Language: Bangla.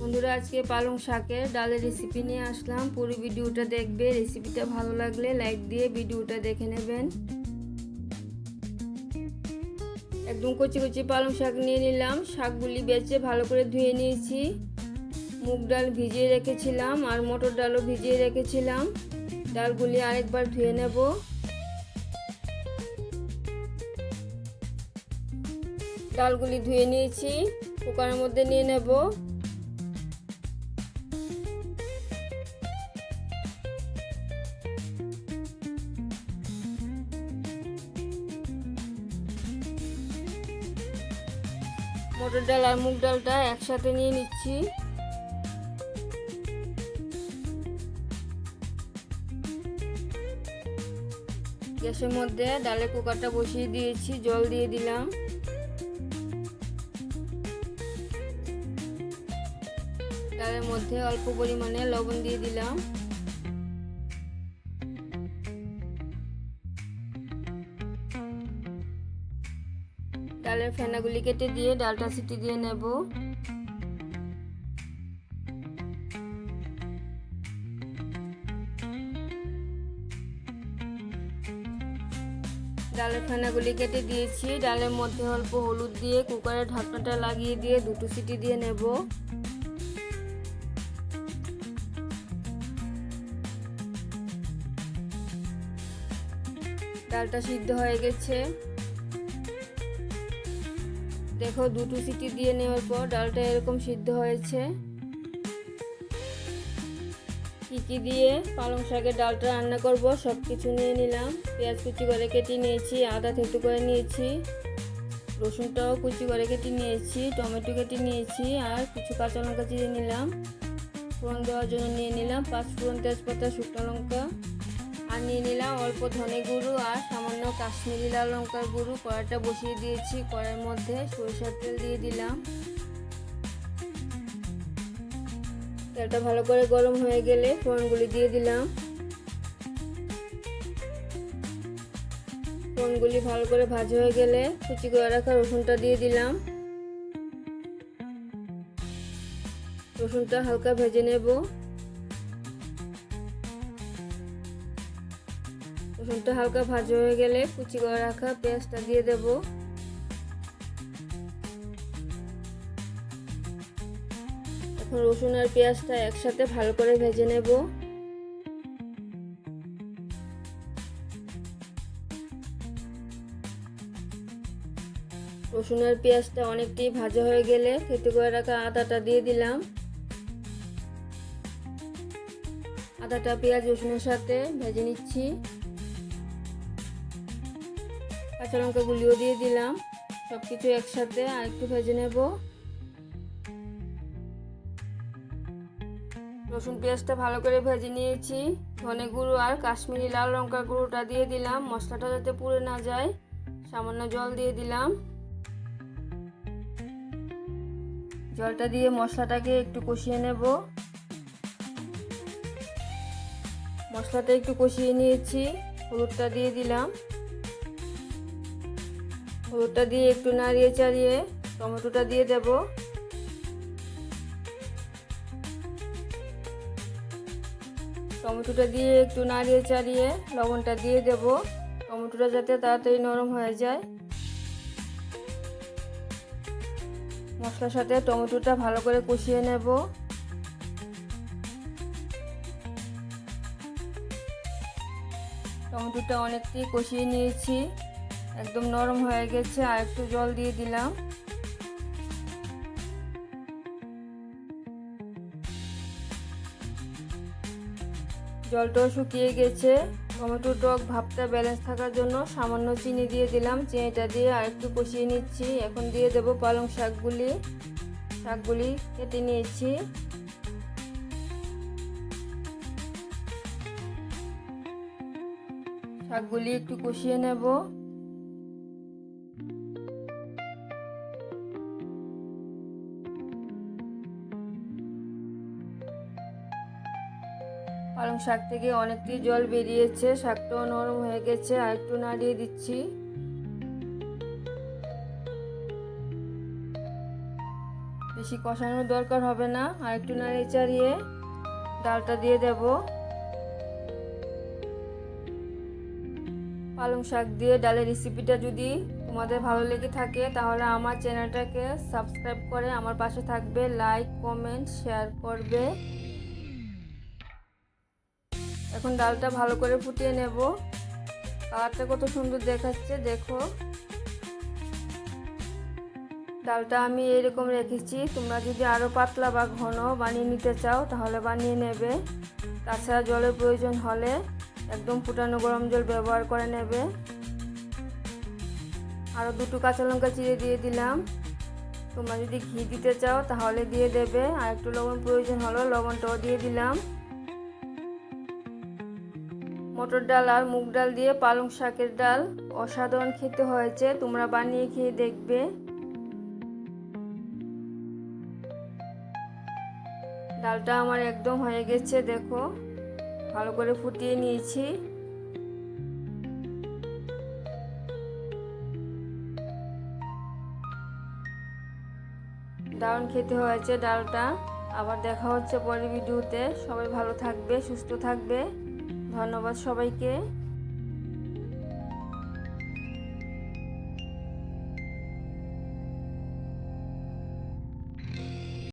বন্ধুরা, আজকে পালং শাকের ডালের রেসিপি নিয়ে আসলাম। পুরো ভিডিওটা দেখবে রেসিপিটা ভালো লাগলে লাইক দিয়ে ভিডিওটা দেখে নেবেন। একদম কচি কচি পালং শাক নিয়ে নিলাম। শাকগুলি বেচে ভালো করে ধুয়ে নিয়েছি। মুগ ডাল ভিজিয়ে রেখেছিলাম আর মটর ডালও ভিজিয়ে রেখেছিলাম। ডালগুলি আরেকবার ধুয়ে নেব। ডালগুলি ধুয়ে নিয়েছি, কুকারের মধ্যে নিয়ে নেব। মটর ডাল আর মুগ ডালটা একসাথে নিয়ে নিচ্ছি। গ্যাসের মধ্যে ডালের কুকারটা বসিয়ে দিয়েছি, জল দিয়ে দিলাম। ডালের মধ্যে অল্প পরিমাণে লবণ দিয়ে দিলাম। ডালের ফেনাগুলি কেটে দিয়ে ডালটা সিটি দিয়ে নেব। ডালের ফেনাগুলি কেটে দিয়েছি। ডালের মধ্যে অল্প হলুদ দিয়ে কুকারের ঢাকনাটা লাগিয়ে দিয়ে দুটো সিটি দিয়ে নেব। ডালটা সিদ্ধ হয়ে গেছে। দেখো, দুটো সিটি দিয়ে নেওয়ার পর ডালটা এরকম সিদ্ধ হয়েছে। কী কী দিয়ে পালং শাকের ডালটা রান্না করব সব কিছু নিয়ে নিলাম। পেঁয়াজ কুচি করে কেটে নিয়েছি, আদা থেতু করে নিয়েছি, রসুনটাও কুচি করে কেটে নিয়েছি, টমেটো কেটে নিয়েছি, আর কিছু কাঁচা লঙ্কা চিড়ে নিলাম। ফোড়ন দেওয়ার জন্য নিয়ে নিলাম পাঁচ ফোড়ন তেজপাতা, শুকনো লঙ্কা। নিয়ে নিলাম। অল্প ধনে গুঁড়ো আর সামান্য কাশ্মীরি লাল লঙ্কার গুঁড়ো। কড়াটা বসিয়ে দিয়েছি। কড়ার মধ্যে সরিষার তেল দিয়ে দিলাম। তেলটা ভালো করে গরম হয়ে গেলে ফোড়নগুলি দিয়ে দিলাম। ফোড়নগুলি ভালো করে ভাজা হয়ে গেলে কুচি করে রাখা রসুনটা দিয়ে দিলাম। রসুনটা হালকা ভেজে নেব। রসুনটা হালকা ভাজা হয়ে গেলে কুচি করে রাখা পেঁয়াজটা দিয়ে দেব। এখন রসুন আর পেঁয়াজটা একসাথে ভালো করে ভেজে নেব। রসুন আর পেঁয়াজটা অনেকটাই ভাজা হয়ে গেলে খেতে করে রাখা আদাটা দিয়ে দিলাম। আদাটা পেঁয়াজ রসুনের সাথে ভেজে নিচ্ছি। কাঁচা লঙ্কা গুলিও দিয়ে দিলাম। সব কিছু একসাথে আর একটু ভেজে নেব। রসুন পেঁয়াজটা ভালো করে ভেজে নিয়েছি। ধনে গুঁড়ো আর কাশ্মীরি লাল লঙ্কার গুঁড়োটা দিয়ে দিলাম। মশলাটা যাতে পুড়ে না যায়, সামান্য জল দিয়ে দিলাম। জলটা দিয়ে মশলাটাকে একটু কষিয়ে নেব। মশলাটা একটু কষিয়ে নিয়েছি। হলুদটা দিয়ে দিলাম। হলুদটা দিয়ে একটু নাড়িয়ে চাড়িয়ে টমেটোটা দিয়ে দেব। টমেটোটা দিয়ে একটু নাড়িয়ে চাড়িয়ে লবণটা দিয়ে দেব। টমেটোটা যাতে তাড়াতাড়ি নরম হয়ে যায়। মশলার সাথে টমেটোটা ভালো করে কষিয়ে নেব। টমেটোটা অনেকটাই কষিয়ে নিয়েছি। একদম নরম হয়ে গেছে, আর একটু জল দিয়ে দিলাম। জলটাও শুকিয়ে গেছে। টমেটো টক ভাবটা ব্যালেন্স থাকার জন্য সামান্য চিনি দিয়ে দিলাম। চিনিটা দিয়ে আর একটু কষিয়ে নিচ্ছি। এখন দিয়ে দেব পালং শাকগুলি। শাকগুলি কেটে নিয়েছি। শাকগুলি একটু কষিয়ে নেব। পালং শাক থেকে অনেকটি জল বেরিয়েছে, শাকটাও নরম হয়ে গেছে আর একটু নাড়িয়ে দিচ্ছি। বেশি কষানোর দরকার হবে না আর একটু নাড়িয়ে চাড়িয়ে ডালটা দিয়ে দেব। পালং শাক দিয়ে ডালের রেসিপিটা যদি তোমাদের ভালো লেগে থাকে, তাহলে আমার চ্যানেলটাকে সাবস্ক্রাইব করে আমার পাশে থাকবে লাইক কমেন্ট শেয়ার করবে। এখন ডালটা ভালো করে ফুটিয়ে নেব। কালারটা কত সুন্দর দেখাচ্ছে, দেখো। ডালটা আমি এরকম রেখেছি, তোমরা যদি আরও পাতলা বা ঘন বানিয়ে নিতে চাও, তাহলে বানিয়ে নেবে। তাছাড়া জলের প্রয়োজন হলে একদম ফুটানো গরম জল ব্যবহার করে নেবে। আরও দুটো কাঁচা লঙ্কা চিড়ে দিয়ে দিলাম। তোমরা যদি ঘি দিতে চাও, তাহলে দিয়ে দেবে। আর একটু লবণ প্রয়োজন হলো লবণটাও দিয়ে দিলাম। মটর ডাল আর মুগ ডাল দিয়ে পালং শাকের ডাল অসাধারণ খেতে হয়েছে। তোমরা বানিয়ে খেয়ে দেখবে। ডালটা আমার একদম হয়ে গেছে, দেখো। ভালো করে ফুটিয়ে নিয়েছি। দারুণ খেতে হয়েছে ডালটা। আবার দেখা হচ্ছে পরের ভিডিওতে। সবাই ভালো থাকবে, সুস্থ থাকবে। ধন্যবাদ সবাইকে।